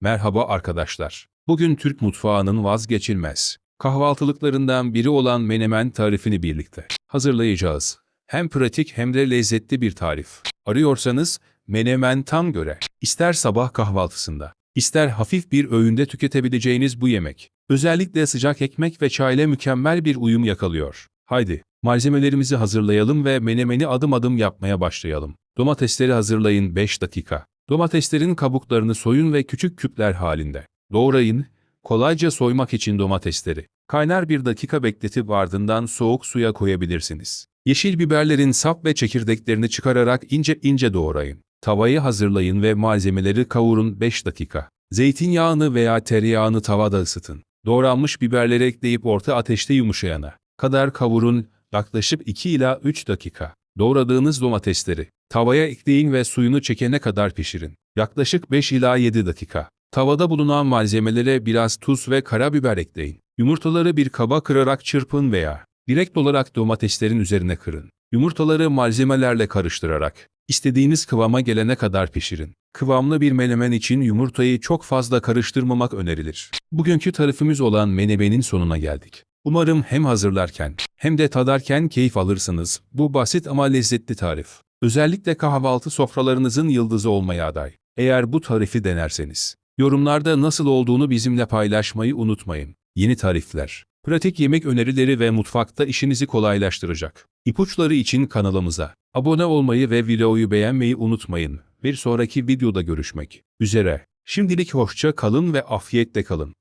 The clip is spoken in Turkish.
Merhaba arkadaşlar. Bugün Türk mutfağının vazgeçilmez kahvaltılıklarından biri olan menemen tarifini birlikte hazırlayacağız. Hem pratik hem de lezzetli bir tarif. Arıyorsanız menemen tam göre. İster sabah kahvaltısında, ister hafif bir öğünde tüketebileceğiniz bu yemek. Özellikle sıcak ekmek ve çayla mükemmel bir uyum yakalıyor. Haydi, malzemelerimizi hazırlayalım ve menemeni adım adım yapmaya başlayalım. Domatesleri hazırlayın 5 dakika. Domateslerin kabuklarını soyun ve küçük küpler halinde doğrayın. Kolayca soymak için domatesleri kaynar bir dakika bekletip ardından soğuk suya koyabilirsiniz. Yeşil biberlerin sap ve çekirdeklerini çıkararak ince ince doğrayın. Tavayı hazırlayın ve malzemeleri kavurun 5 dakika. Zeytinyağını veya tereyağını tavada ısıtın. Doğranmış biberleri ekleyip orta ateşte yumuşayana kadar kavurun yaklaşık 2 ila 3 dakika. Doğradığınız domatesleri tavaya ekleyin ve suyunu çekene kadar pişirin. Yaklaşık 5 ila 7 dakika. Tavada bulunan malzemelere biraz tuz ve karabiber ekleyin. Yumurtaları bir kaba kırarak çırpın veya direkt olarak domateslerin üzerine kırın. Yumurtaları malzemelerle karıştırarak istediğiniz kıvama gelene kadar pişirin. Kıvamlı bir menemen için yumurtayı çok fazla karıştırmamak önerilir. Bugünkü tarifimiz olan menemenin sonuna geldik. Umarım hem hazırlarken hem de tadarken keyif alırsınız. Bu basit ama lezzetli tarif. Özellikle kahvaltı sofralarınızın yıldızı olmaya aday. Eğer bu tarifi denerseniz, yorumlarda nasıl olduğunu bizimle paylaşmayı unutmayın. Yeni tarifler, pratik yemek önerileri ve mutfakta işinizi kolaylaştıracak. İpuçları için kanalımıza abone olmayı ve videoyu beğenmeyi unutmayın. Bir sonraki videoda görüşmek üzere. Şimdilik hoşça kalın ve afiyetle kalın.